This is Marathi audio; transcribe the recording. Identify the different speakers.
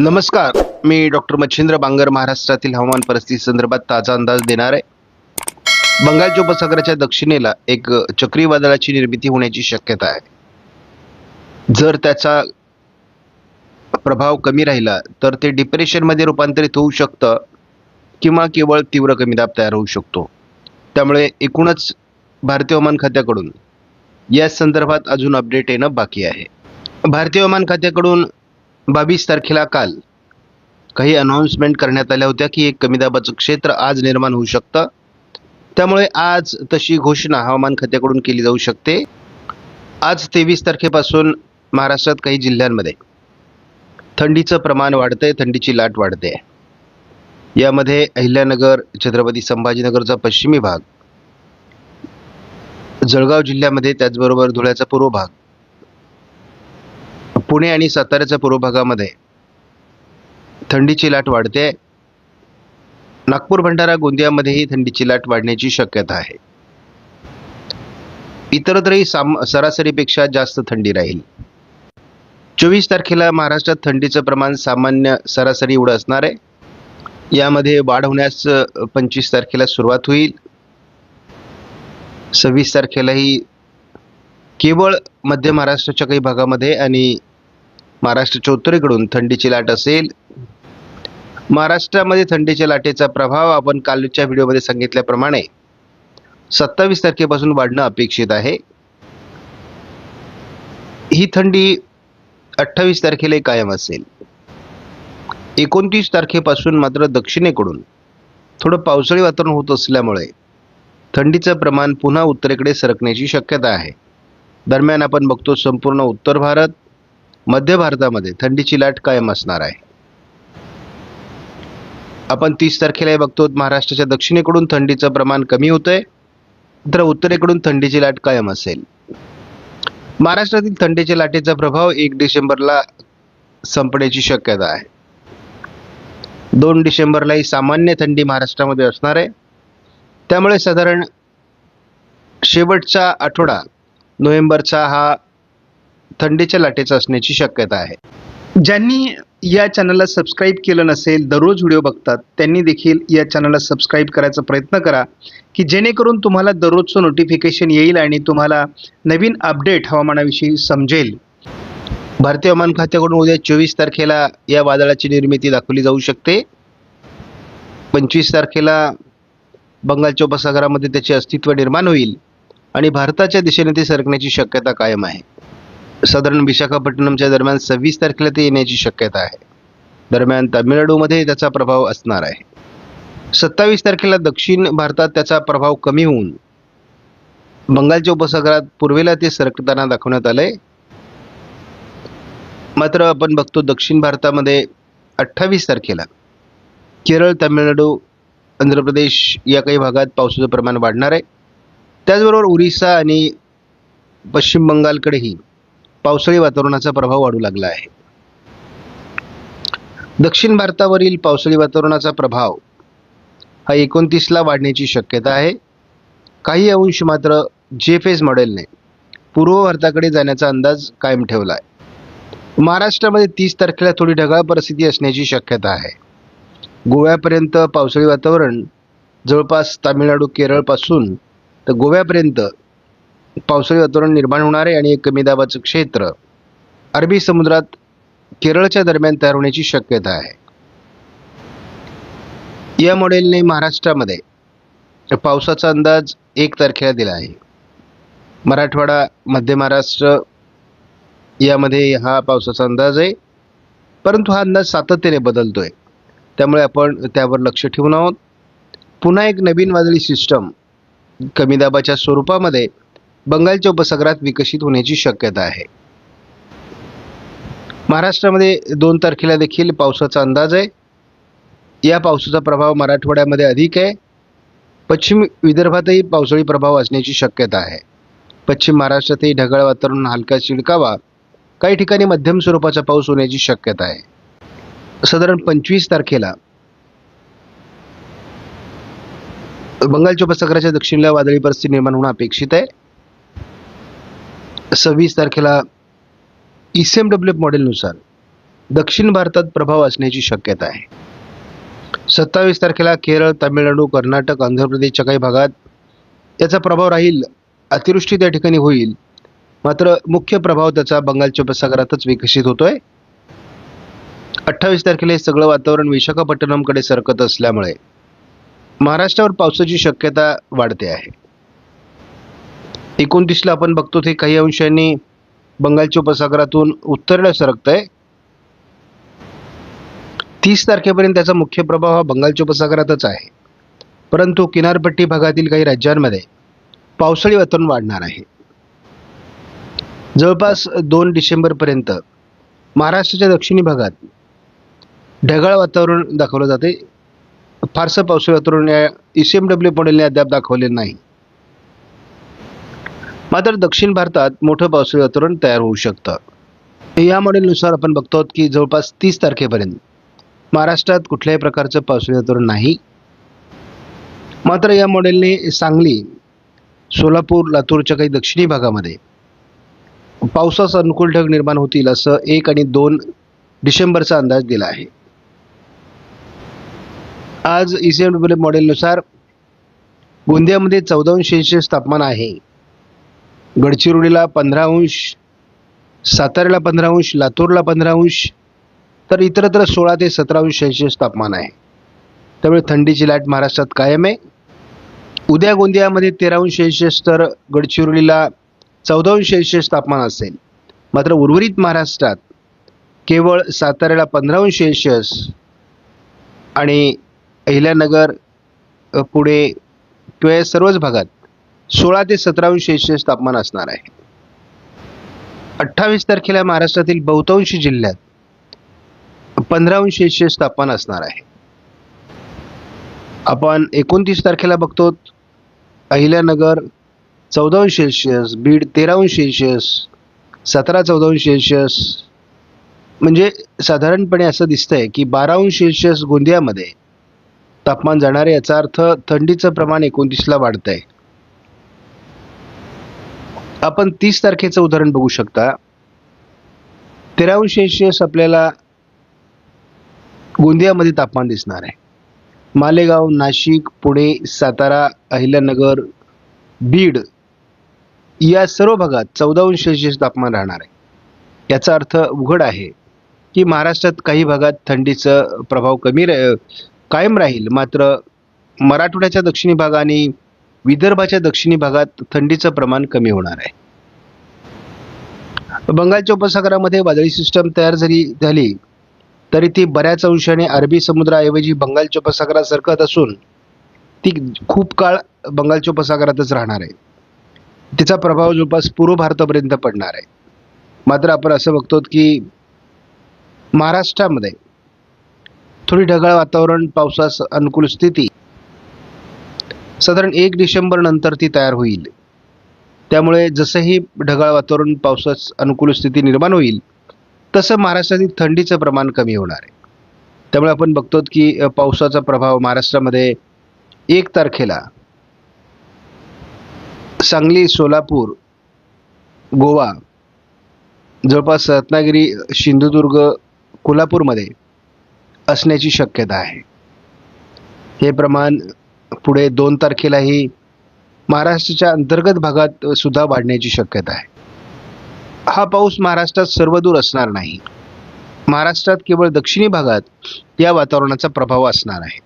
Speaker 1: नमस्कार. मी डॉक्टर मच्छिंद्र बांगर महाराष्ट्रातील हवामान परिस्थिती संदर्भात ताजा अंदाज देणार आहे. बंगालच्या उपसागराच्या दक्षिणेला एक चक्रीवादळाची निर्मिती होण्याची शक्यता आहे. जर त्याचा प्रभाव कमी राहिला तर ते डिप्रेशनमध्ये रूपांतरित होऊ शकतं किंवा केवळ तीव्र कमी दाब तयार होऊ शकतो. त्यामुळे एकूणच भारतीय हवामान खात्याकडून या संदर्भात अजून अपडेट येणं बाकी आहे. भारतीय हवामान खात्याकडून बावीस तारखेला काल काही अनाऊन्समेंट करण्यात आल्या होत्या की एक कमी दाबाचं क्षेत्र आज निर्माण होऊ शकतं. त्यामुळे आज तशी घोषणा हवामान खात्याकडून केली जाऊ शकते. आज तेवीस तारखेपासून महाराष्ट्रात काही जिल्ह्यांमध्ये थंडीचं प्रमाण वाढतंय थंडीची लाट वाढते. यामध्ये अहिल्यानगर छत्रपती संभाजीनगरचा पश्चिमी भाग जळगाव जिल्ह्यामध्ये त्याचबरोबर धुळ्याचा पूर्व भाग पुणे आणि साताऱ्याच्या पूर्व भागामध्ये थंडीची लाट वाढते. नागपूर भंडारा गोंदियामध्येही थंडीची लाट वाढण्याची शक्यता आहे. इतरत्रही साम सरासरीपेक्षा जास्त थंडी राहील. चोवीस तारखेला महाराष्ट्रात थंडीचं प्रमाण सामान्य सरासरी एवढं असणार आहे. यामध्ये वाढ होण्यास पंचवीस तारखेला सुरुवात होईल. सव्वीस तारखेलाही केवळ मध्य महाराष्ट्राच्या काही भागामध्ये आणि महाराष्ट्राच्या उत्तरेकडून थंडीची लाट असेल. महाराष्ट्रामध्ये थंडीच्या लाटेचा प्रभाव आपण कालच्या व्हिडिओमध्ये सांगितल्याप्रमाणे सत्तावीस तारखेपासून वाढणं अपेक्षित आहे. ही थंडी अठ्ठावीस तारखेला कायम असेल. एकोणतीस तारखेपासून मात्र दक्षिणेकडून थोडं पावसाळी वातावरण होत असल्यामुळे थंडीचं प्रमाण पुन्हा उत्तरेकडे सरकण्याची शक्यता आहे. दरम्यान आपण बघतो संपूर्ण उत्तर भारत मध्य भारतामध्ये थंडीची लाट कायम असणार आहे. आपण तीस तारखेला बघतो महाराष्ट्राच्या दक्षिणेकडून थंडीचं प्रमाण कमी होतंय तर उत्तरेकडून थंडीची लाट कायम असेल. महाराष्ट्रातील थंडीच्या लाटेचा प्रभाव एक डिसेंबरला संपण्याची शक्यता आहे. दोन डिसेंबरलाही सामान्य थंडी महाराष्ट्रामध्ये असणार आहे. त्यामुळे साधारण शेवटचा आठवडा नोव्हेंबरचा हा थंडीच्या लाटेचा असण्याची शक्यता आहे.
Speaker 2: ज्यांनी या चॅनलला सबस्क्राईब केलं नसेल दररोज व्हिडिओ बघतात त्यांनी देखील या चॅनलला सबस्क्राईब करायचा प्रयत्न करा की जेणेकरून तुम्हाला दररोजचं नोटिफिकेशन येईल आणि तुम्हाला नवीन अपडेट हवामानाविषयी समजेल.
Speaker 1: भारतीय हवामान खात्याकडून उद्या चोवीस तारखेला या वादळाची निर्मिती दाखवली जाऊ शकते. पंचवीस तारखेला बंगालच्या उपसागरामध्ये त्याचे अस्तित्व निर्माण होईल आणि भारताच्या दिशेने ते सरकण्याची शक्यता कायम आहे. साधारण विशाखापट्टणमच्या दरम्यान सव्वीस तारखेला ते येण्याची शक्यता आहे. दरम्यान तामिळनाडूमध्ये त्याचा प्रभाव असणार आहे. सत्तावीस तारखेला दक्षिण भारतात त्याचा प्रभाव कमी होऊन बंगालच्या उपसागरात पूर्वेला ते सरकताना दाखवण्यात आलंय. मात्र आपण बघतो दक्षिण भारतामध्ये अठ्ठावीस तारखेला केरळ तामिळनाडू आंध्र प्रदेश या काही भागात पावसाचं प्रमाण वाढणार आहे. त्याचबरोबर उरिसा आणि पश्चिम बंगालकडेही पावसाळी वातावरणाचा प्रभाव वाढू लागला आहे. दक्षिण भारतावरील पावसाळी वातावरणाचा प्रभाव हा एकोणतीसला वाढण्याची शक्यता आहे. काही अंश मात्र जे फेज मॉडेलने पूर्व भारताकडे जाण्याचा अंदाज कायम ठेवला आहे. महाराष्ट्रामध्ये तीस तारखेला थोडी ढगाळ परिस्थिती असण्याची शक्यता आहे. गोव्यापर्यंत पावसाळी वातावरण जवळपास तामिळनाडू केरळपासून तर गोव्यापर्यंत पावसाळी वातावरण निर्माण होणार आहे आणि एक कमी दाबाचं क्षेत्र अरबी समुद्रात केरळच्या दरम्यान तयार होण्याची शक्यता आहे. या मॉडेलने महाराष्ट्रामध्ये पावसाचा अंदाज एक तारखेला दिला आहे. मराठवाडा मध्य महाराष्ट्र यामध्ये हा पावसाचा अंदाज आहे. परंतु हा अंदाज सातत्याने बदलतो आहे त्यामुळे आपण त्यावर लक्ष ठेवून आहोत. पुन्हा एक नवीन वादळी सिस्टम कमी दाबाच्या स्वरूपामध्ये बंगालच्या उपसागरात विकसित होण्याची शक्यता आहे. महाराष्ट्रामध्ये दोन तारखेला देखील पावसाचा अंदाज आहे. या पावसाचा प्रभाव मराठवाड्यामध्ये अधिक आहे. पश्चिम विदर्भातही पावसाळी प्रभाव असण्याची शक्यता आहे. पश्चिम महाराष्ट्रातही ढगाळ वातावरण हलका शिडकावा काही ठिकाणी मध्यम स्वरूपाचा पाऊस होण्याची शक्यता आहे. साधारण पंचवीस तारखेला बंगालच्या उपसागराच्या दक्षिणेला वादळी परिस्थिती निर्माण होणं अपेक्षित आहे. सव्वीस तारखेला E C M W F मॉडेलनुसार दक्षिण भारतात प्रभाव असण्याची शक्यता आहे. सत्तावीस तारखेला केरळ तामिळनाडू कर्नाटक आंध्र प्रदेशच्या काही भागात याचा प्रभाव राहील अतिवृष्टी त्या ठिकाणी होईल. मात्र मुख्य प्रभाव त्याचा बंगालच्या उपसागरातच विकसित होतोय. अठ्ठावीस तारखेला हे सगळं वातावरण विशाखापट्टणमकडे सरकत असल्यामुळे महाराष्ट्रावर पावसाची शक्यता वाढते आहे. एकोणतीसला आपण बघतो ते काही अंशांनी बंगालच्या उपसागरातून उत्तरेला सरकत आहे तीस तारखेपर्यंत त्याचा मुख्य प्रभाव हा बंगालच्या उपसागरातच आहे. परंतु किनारपट्टी भागातील काही राज्यांमध्ये पावसाळी वातावरण वाढणार आहे. जवळपास दोन डिसेंबरपर्यंत महाराष्ट्राच्या दक्षिणी भागात ढगाळ वातावरण दाखवलं जाते. फारसं पावसाळी वातावरण या ई सी एम डब्ल्यू मॉडेलने अद्याप दाखवले नाही. मात्र दक्षिण भारतात मोठं पावसाळी वातावरण तयार होऊ शकतं. या मॉडेलनुसार आपण बघतो आहोत की जवळपास तीस तारखेपर्यंत महाराष्ट्रात कुठल्याही प्रकारचं पावसाळी वातावरण नाही. मात्र या मॉडेलने सांगली सोलापूर लातूरच्या काही दक्षिणी भागामध्ये पावसाचा अनुकूल ढग निर्माण होतील असं एक आणि दोन डिसेंबरचा अंदाज दिला आहे. आज ई सी एम डब्ल्यू मॉडेलनुसार गोंदियामध्ये चौदा अंश तापमान आहे. गडचिरोलीला पंधरा अंश साताऱ्याला पंधरा अंश लातूरला पंधरा अंश तर इतरत्र सोळा ते सतरा अंश सेल्सिअस तापमान आहे. त्यामुळे थंडीची लाट महाराष्ट्रात कायम आहे. उद्या गोंदियामध्ये तेरा अंश सेल्सिअस तर गडचिरोलीला चौदा अंश सेल्सिअस तापमान असेल. मात्र उर्वरित महाराष्ट्रात केवळ साताऱ्याला पंधरा अंश सेल्सिअस आणि अहिल्यानगर पुढे किंवा या सर्वच भागात सोळा ते सतरा सेल्सिअस तापमान असणार आहे. अठ्ठावीस तारखेला महाराष्ट्रातील बहुतांश जिल्ह्यात पंधराअंश सेल्सिअस तापमान असणार आहे. आपण एकोणतीस तारखेला बघतो अहिल्यानगर चौदाअंश सेल्सिअस बीड तेराअंश सेल्सिअस सतरा चौदाअंश सेल्सिअस. म्हणजे साधारणपणे असं दिसतंय की बाराअंश सेल्सिअस गोंदियामध्ये तापमान जाणार आहे याचा अर्थ थंडीचं प्रमाण एकोणतीसला वाढतंय. आहे आपण तीस तारखेचं उदाहरण बघू शकता. तेरा अंश आपल्याला गोंदियामध्ये तापमान दिसणार आहे. मालेगाव नाशिक पुणे सातारा अहिल्यानगर बीड या सर्व भागात चौदा सेल्सिअस तापमान राहणार आहे. याचा अर्थ उघड आहे की महाराष्ट्रात काही भागात थंडीचं प्रभाव कमी रा कायम राहील. मात्र मराठवाड्याच्या दक्षिणी भागाने विदर्भाच्या दक्षिणी भागात थंडीचं प्रमाण कमी होणार आहे. बंगालच्या उपसागरामध्ये वादळी सिस्टम तयार जरी झाली तरी ती बऱ्याच अंशाने अरबी समुद्राऐवजी बंगालच्या उपसागरात सरकत असून ती खूप काळ बंगालच्या उपसागरातच राहणार आहे. तिचा प्रभाव जवळपास पूर्व भारतापर्यंत पडणार आहे. मात्र आपण असं बघतो की महाराष्ट्रामध्ये थोडी ढगाळ वातावरण पावसास अनुकूल स्थिती साधारण एक डिसेंबर नंतर ती तयार होईल. त्यामुळे जसंही ढगाळ वातावरण पावसास अनुकूल स्थिती निर्माण होईल तसं महाराष्ट्रातील थंडीचं प्रमाण कमी होणार आहे. त्यामुळे आपण बघतो की पावसाचा प्रभाव महाराष्ट्रामध्ये एक तारखेला सांगली सोलापूर गोवा जवळपास रत्नागिरी सिंधुदुर्ग कोल्हापूरमध्ये असण्याची शक्यता आहे. हे प्रमाण पुढे दोन तारखेलाही महाराष्ट्राच्या अंतर्गत भागात सुद्धा वाढण्याची शक्यता आहे. हा पाऊस महाराष्ट्रात सर्वदूर असणार नाही. महाराष्ट्रात केवळ दक्षिणी भागात या वातावरणाचा प्रभाव असणार आहे.